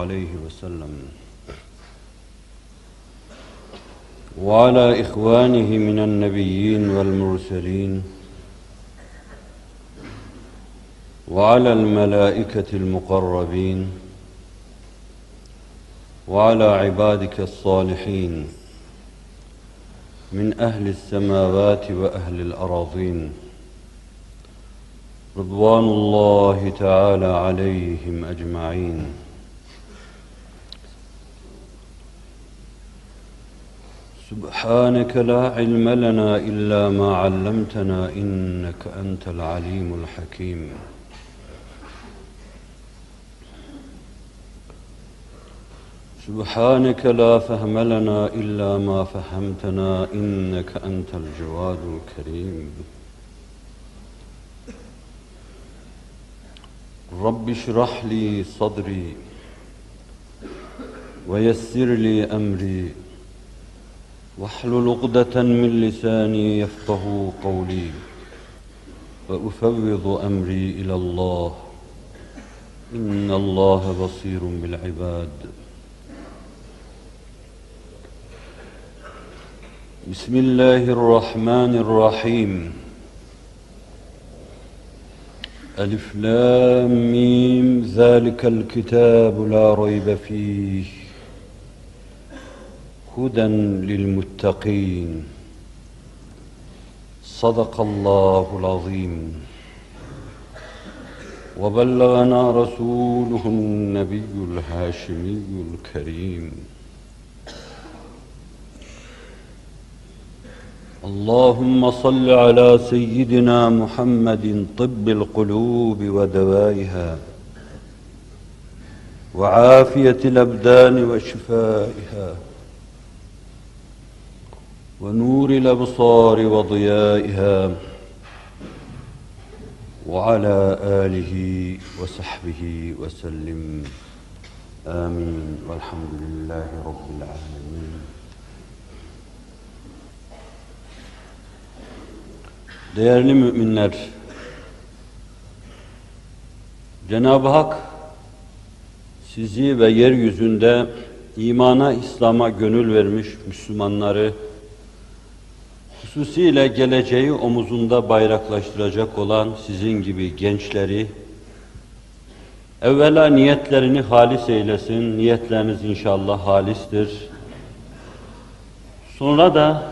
عليه وسلم. وعلى إخوانه من النبيين والمرسلين. وعلى الملائكة المقربين. وعلى عبادك الصالحين. من أهل السماوات وأهل الأراضين. رضوان الله تعالى عليهم أجمعين. سبحانك لا علم لنا إلا ما علمتنا إنك أنت العليم الحكيم. سبحانك لا فهم لنا إلا ما فهمتنا إنك أنت الجواد الكريم. رب اشرح لي صدري ويسر لي أمري. واحلل عقدة من لساني يفقه قولي وأفوض أمري إلى الله. إن الله بصير بالعباد. بسم الله الرحمن الرحيم. ألف لام ميم. ذلك الكتاب لا ريب فيه. هدى للمتقين. صدق الله العظيم. وبلغنا رسوله النبي الهاشمي الكريم. اللهم صل على سيدنا محمد طب القلوب ودوائها. وعافية الأبدان وشفائها. ونور الأبصار وضيائها وعلى آله وصحبه وسلم آمين والحمد لله رب العالمين Değerli müminler, Cenab-ı Hak sizi ve yeryüzünde imana, İslam'a gönül vermiş Müslümanları, hususiyle geleceği omuzunda bayraklaştıracak olan sizin gibi gençleri, evvela niyetlerini halis eylesin, niyetleriniz inşallah halistir. Sonra da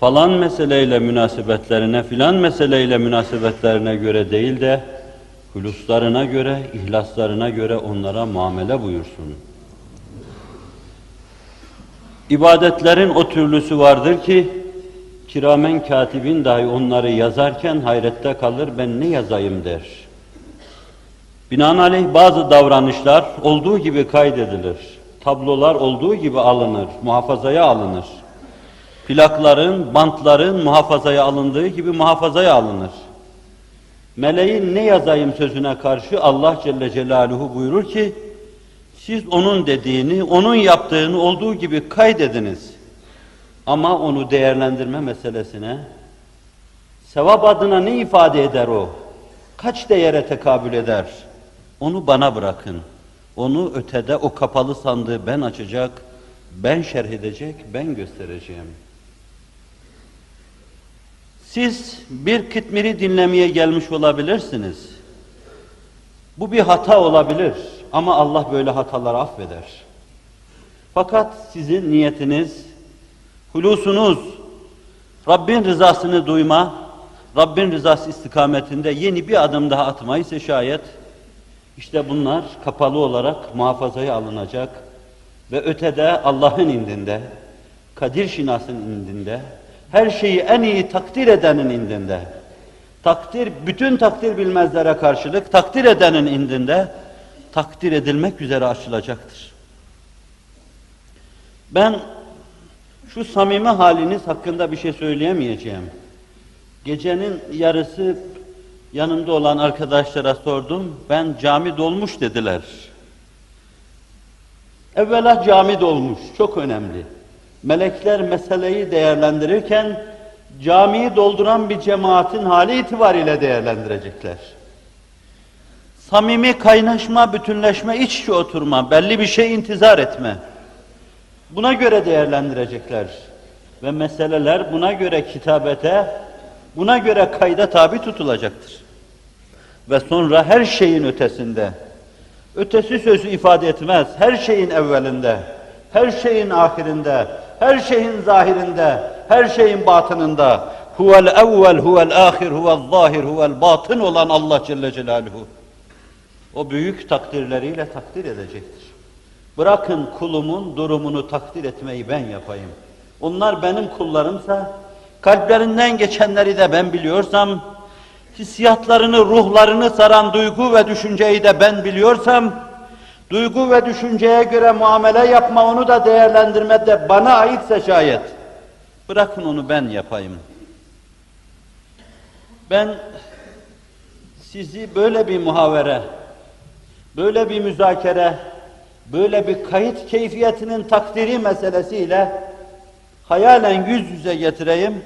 falan meseleyle münasebetlerine, filan meseleyle münasebetlerine göre değil de, huluslarına göre, ihlaslarına göre onlara muamele buyursun. İbadetlerin o türlüsü vardır ki, kiramen katibin dahi onları yazarken hayrette kalır, ben ne yazayım der. Binaenaleyh bazı davranışlar olduğu gibi kaydedilir. Tablolar olduğu gibi alınır, muhafazaya alınır plakların, bantların muhafazaya alındığı gibi muhafazaya alınır. Meleğin ne yazayım sözüne karşı Allah Celle Celaluhu buyurur ki, siz onun dediğini, onun yaptığını olduğu gibi kaydediniz. Ama onu değerlendirme meselesine, sevap adına ne ifade eder o? Kaç değere tekabül eder? Onu bana bırakın. Onu ötede o kapalı sandığı ben açacak, ben şerh edecek, ben göstereceğim. Siz bir kıtmiri dinlemeye gelmiş olabilirsiniz. Bu bir hata olabilir ama Allah böyle hataları affeder. Fakat sizin niyetiniz, hulusunuz, Rabbin rızasını duyma, Rabbin rızası istikametinde yeni bir adım daha atmayı ise şayet, işte bunlar kapalı olarak muhafazaya alınacak ve ötede Allah'ın indinde, Kadir Şinas'ın indinde, her şeyi en iyi takdir edenin indinde, takdir, bütün takdir bilmezlere karşılık takdir edenin indinde, takdir edilmek üzere açılacaktır. Ben şu samimi haliniz hakkında bir şey söyleyemeyeceğim. Gecenin yarısı yanımda olan arkadaşlara sordum, ben cami dolmuş dediler. Evvela cami dolmuş, çok önemli. Melekler meseleyi değerlendirirken camiyi dolduran bir cemaatin hali itibariyle değerlendirecekler. Samimi kaynaşma, bütünleşme, iç içe oturma, belli bir şey intizar etme. Buna göre değerlendirecekler. Ve meseleler buna göre kitabete, buna göre kayda tabi tutulacaktır. Ve sonra her şeyin ötesinde, ötesi sözü ifade etmez, her şeyin evvelinde, her şeyin ahirinde, her şeyin zahirinde, her şeyin batınında, huvel evvel, huvel ahir, huvel zahir, huvel batın olan Allah Celle Celaluhu, o büyük takdirleriyle takdir edecektir. Bırakın kulumun durumunu takdir etmeyi ben yapayım. Onlar benim kullarımsa, kalplerinden geçenleri de ben biliyorsam, hissiyatlarını, ruhlarını saran duygu ve düşünceyi de ben biliyorsam, duygu ve düşünceye göre muamele yapma, onu da değerlendirme de bana aitse şayet, bırakın onu ben yapayım. Ben sizi böyle bir muhavere, böyle bir müzakere, böyle bir kayıt keyfiyetinin takdiri meselesiyle hayalen yüz yüze getireyim.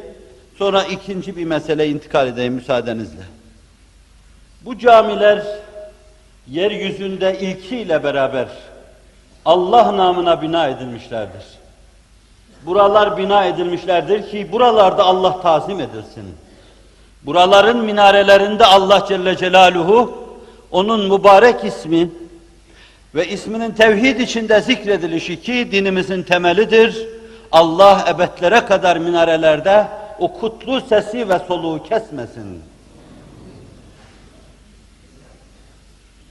Sonra ikinci bir mesele intikal edeyim müsaadenizle. Bu camiler yeryüzünde ilkiyle beraber Allah namına bina edilmişlerdir. Buralar bina edilmişlerdir ki buralarda Allah tazim edilsin. Buraların minarelerinde Allah Celle Celaluhu onun mübarek ismi ve isminin tevhid içinde zikredilişi ki dinimizin temelidir. Allah ebedlere kadar minarelerde o kutlu sesi ve soluğu kesmesin.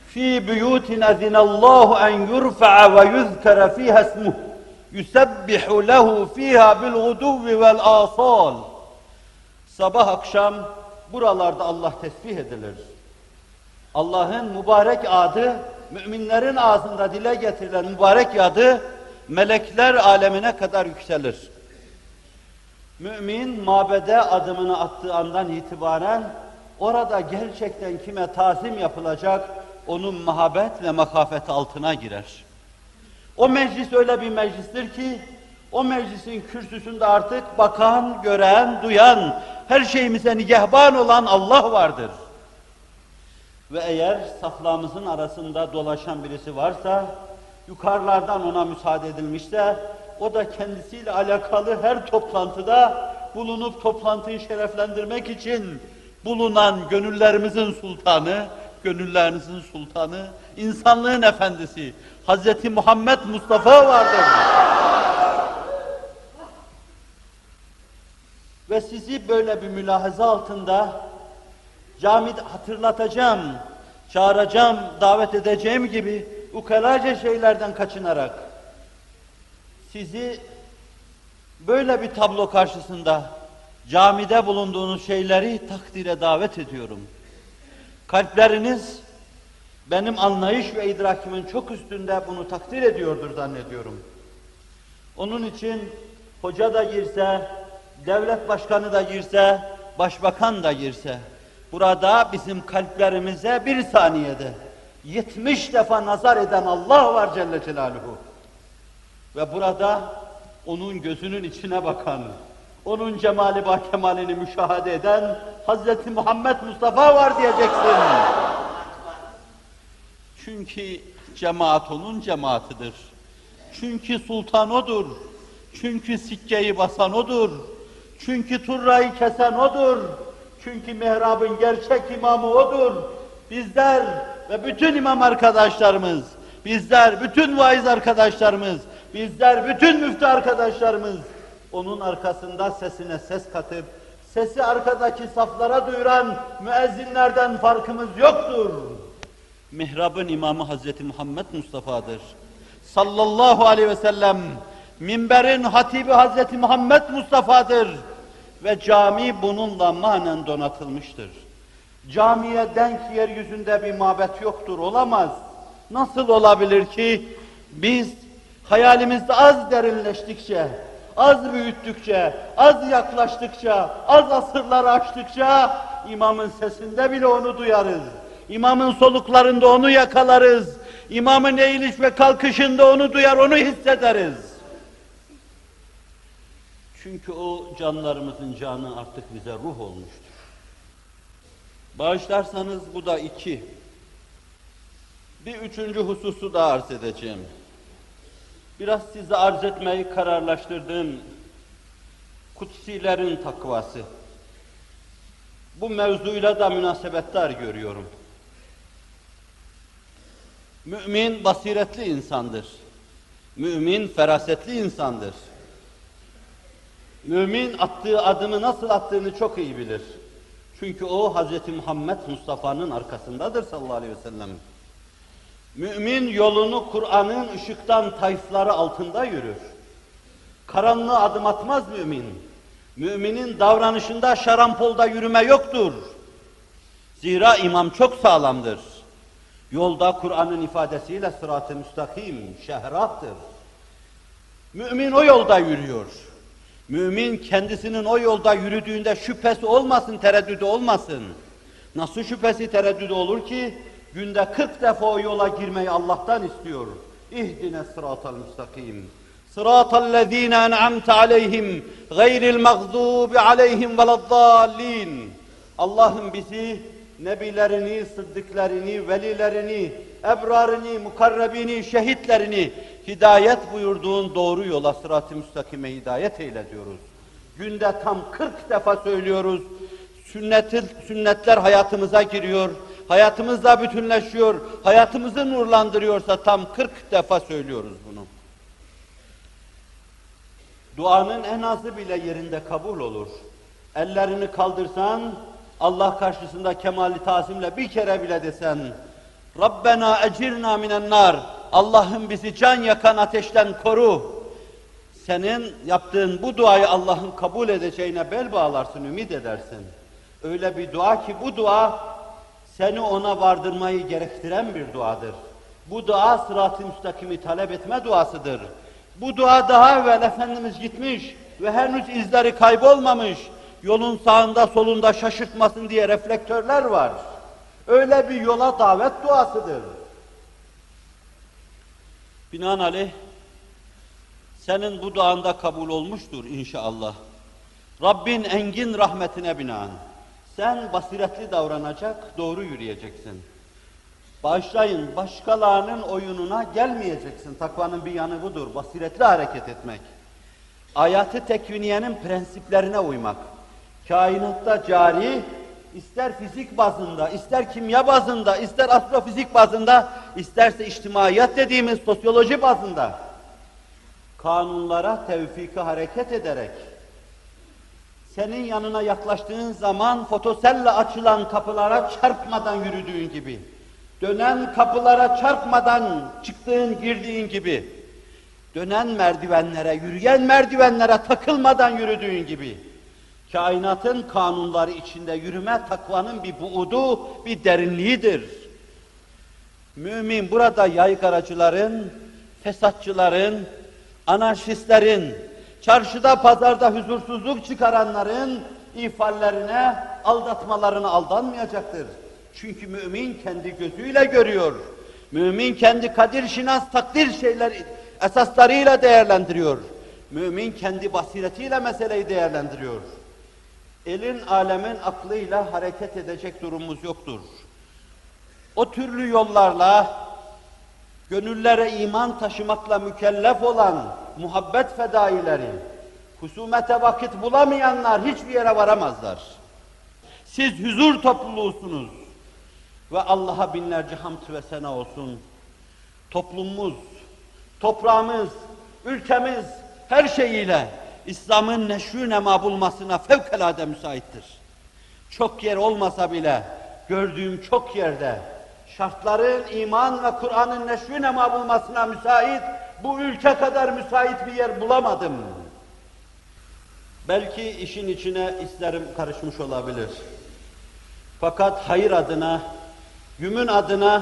Fi buyutin azinallahu en yurfa'a ve yuzkara fiha ismuh yusebbihu lehu fiha bil guduvi vel asal. Sabah akşam buralarda Allah tesbih edilir. Allah'ın mübarek adı, müminlerin ağzında dile getirilen mübarek adı, melekler alemine kadar yükselir. Mümin mabede adımını attığı andan itibaren orada gerçekten kime tazim yapılacak onun mahabbet ve makafet altına girer. O meclis öyle bir meclistir ki o meclisin kürsüsünde artık bakan, gören, duyan, her şeyimize nigehban olan Allah vardır. Ve eğer saflarımızın arasında dolaşan birisi varsa, yukarılardan ona müsaade edilmişse, o da kendisiyle alakalı her toplantıda bulunup toplantıyı şereflendirmek için bulunan gönüllerimizin sultanı, gönüllerinizin sultanı, insanlığın efendisi, Hz. Muhammed Mustafa vardır. Ve sizi böyle bir mülahaza altında camide hatırlatacağım, çağıracağım, davet edeceğim gibi ukalaca şeylerden kaçınarak sizi böyle bir tablo karşısında camide bulunduğunuz şeyleri takdire davet ediyorum. Kalpleriniz benim anlayış ve idrakimin çok üstünde bunu takdir ediyordur zannediyorum. Onun için hoca da girse, devlet başkanı da girse, başbakan da girse, burada bizim kalplerimize bir saniyede 70 defa nazar eden Allah var Celle Celaluhu. Ve burada onun gözünün içine bakan, onun cemali bah kemalini müşahede eden Hazreti Muhammed Mustafa var diyeceksin. Çünkü cemaat onun cemaatidir. Çünkü sultan odur. Çünkü sikkeyi basan odur. Çünkü turrayı kesen odur. Çünkü mihrabın gerçek imamı odur. Bizler ve bütün imam arkadaşlarımız, bizler, bütün vaiz arkadaşlarımız, bizler, bütün müftü arkadaşlarımız onun arkasında sesine ses katıp sesi arkadaki saflara duyuran müezzinlerden farkımız yoktur. Mihrabın imamı Hazreti Muhammed Mustafa'dır. Sallallahu aleyhi ve sellem minberin hatibi Hazreti Muhammed Mustafa'dır. Ve cami bununla manen donatılmıştır. Camiye denk yeryüzünde bir mabet yoktur, olamaz. Nasıl olabilir ki biz hayalimizde az derinleştikçe, az büyüttükçe, az yaklaştıkça, az asırlar açtıkça imamın sesinde bile onu duyarız. İmamın soluklarında onu yakalarız. İmamın eğiliş ve kalkışında onu duyar, onu hissederiz. Çünkü o canlarımızın canı artık bize ruh olmuştur. Bağışlarsanız bu da iki. Bir üçüncü hususu da arz edeceğim. Biraz size arz etmeyi kararlaştırdığım kutsilerin takvası. Bu mevzuyla da münasebetler görüyorum. Mümin basiretli insandır. Mümin ferasetli insandır. Mümin attığı adımı nasıl attığını çok iyi bilir. Çünkü o Hz. Muhammed Mustafa'nın arkasındadır sallallahu aleyhi ve sellem. Mümin yolunu Kur'an'ın ışıktan tayfları altında yürür. Karanlığa adım atmaz mümin. Müminin davranışında şarampolda yürüme yoktur. Zira imam çok sağlamdır. Yolda Kur'an'ın ifadesiyle sırat-ı müstakim, şehrattır. Mümin o yolda yürüyor. Mümin kendisinin o yolda yürüdüğünde şüphesi olmasın, tereddüdü olmasın. Nasıl şüphesi tereddüdü olur ki? Günde 40 defa o yola girmeyi Allah'tan istiyor. İhdine sıratal müstakim. Sıratal lezine en'amte aleyhim gayril mağdubi aleyhim veleddallin. Allah'ım bizi nebilerini, sıddıklarını, velilerini, ebrarını, mukarrebini, şehitlerini hidayet buyurduğun doğru yola sırat-ı müstakime hidayet eyle diyoruz. Günde tam 40 defa söylüyoruz. Sünnetil, sünnetler hayatımıza giriyor, hayatımızla bütünleşiyor, hayatımızı nurlandırıyorsa tam 40 defa söylüyoruz bunu. Duanın en azı bile yerinde kabul olur. Ellerini kaldırsan, Allah karşısında kemali tazimle bir kere bile desen, Rabbena ecirna minen nar, Allah'ım bizi can yakan ateşten koru. Senin yaptığın bu duayı Allah'ın kabul edeceğine bel bağlarsın, ümit edersin. Öyle bir dua ki bu dua seni ona vardırmayı gerektiren bir duadır. Bu dua sırat-ı müstakimi talep etme duasıdır. Bu dua daha evvel Efendimiz gitmiş ve henüz izleri kaybolmamış. Yolun sağında solunda şaşırtmasın diye reflektörler var. Öyle bir yola davet duasıdır. Binaenaleyh senin bu duanda kabul olmuştur inşallah. Rabbin engin rahmetine binaen sen basiretli davranacak, doğru yürüyeceksin. Bağışlayın, başkalarının oyununa gelmeyeceksin. Takvanın bir yanı budur, basiretli hareket etmek. Ayatı tekviniyenin prensiplerine uymak. Kainatta cari, ister fizik bazında, ister kimya bazında, ister astrofizik bazında, isterse içtimaiyat dediğimiz sosyoloji bazında. Kanunlara tevfiki hareket ederek senin yanına yaklaştığın zaman fotoselle açılan kapılara çarpmadan yürüdüğün gibi, dönen kapılara çarpmadan çıktığın, girdiğin gibi, dönen merdivenlere, yürüyen merdivenlere takılmadan yürüdüğün gibi, kainatın kanunları içinde yürüme takvanın bir buudu, bir derinliğidir. Mümin burada yaygaracıların, fesatçıların, anarşistlerin, çarşıda pazarda huzursuzluk çıkaranların ifallerine, aldatmalarına aldanmayacaktır. Çünkü mümin kendi gözüyle görüyor. Mümin kendi kadir şinas takdir şeyler esaslarıyla değerlendiriyor. Mümin kendi basiretiyle meseleyi değerlendiriyor. Elin alemin aklıyla hareket edecek durumumuz yoktur. O türlü yollarla gönüllere iman taşımakla mükellef olan muhabbet fedaileri, husumete vakit bulamayanlar hiçbir yere varamazlar. Siz huzur topluluğusunuz ve Allah'a binlerce hamd ve sena olsun. Toplumumuz, toprağımız, ülkemiz her şeyiyle İslam'ın neşrü nema bulmasına fevkalade müsaittir. Çok yer olmasa bile gördüğüm çok yerde şartların iman ve Kur'an'ın neşrü nema bulmasına müsait, bu ülke kadar müsait bir yer bulamadım. Belki işin içine isterim karışmış olabilir. Fakat hayır adına, gümün adına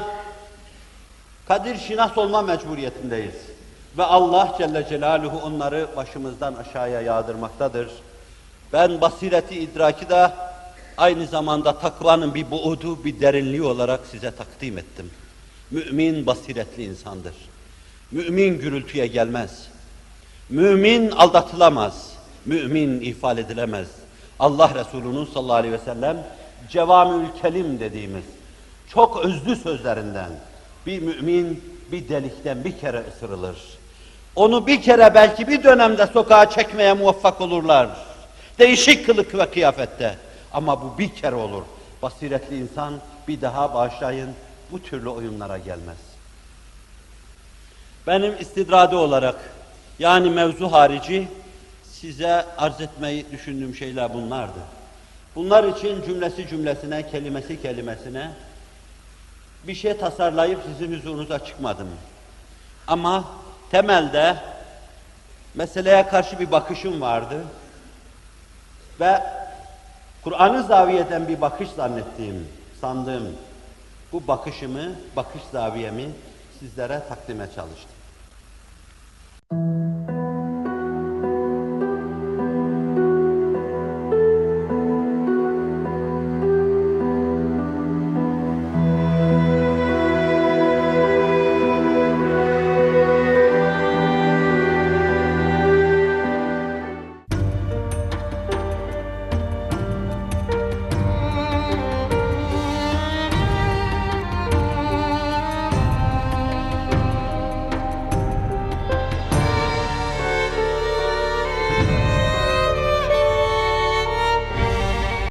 kadir şinas olma mecburiyetindeyiz. Ve Allah Celle Celaluhu onları başımızdan aşağıya yağdırmaktadır. Ben basireti idraki de aynı zamanda takvanın bir buudu, bir derinliği olarak size takdim ettim. Mümin basiretli insandır. Mümin gürültüye gelmez. Mümin aldatılamaz. Mümin ifade edilemez. Allah Resulü'nün sallallahu aleyhi ve sellem cevamül kelim dediğimiz çok özlü sözlerinden, Bir mümin bir delikten bir kere ısırılır. Onu bir kere belki bir dönemde sokağa çekmeye muvaffak olurlar. Değişik kılık ve kıyafette. Ama bu bir kere olur. Basiretli insan bir daha bağışlayın bu türlü oyunlara gelmez. Benim istidradi olarak yani mevzu harici size arz etmeyi düşündüğüm şeyler bunlardı. Bunlar için cümlesi cümlesine, kelimesi kelimesine bir şey tasarlayıp sizin huzurunuza çıkmadım. Ama temelde meseleye karşı bir bakışım vardı. Ve Kur'an'ı zaviyeden bir bakış zannettiğim, sandığım bu bakışımı, bakış zaviyemi sizlere takdime çalıştım.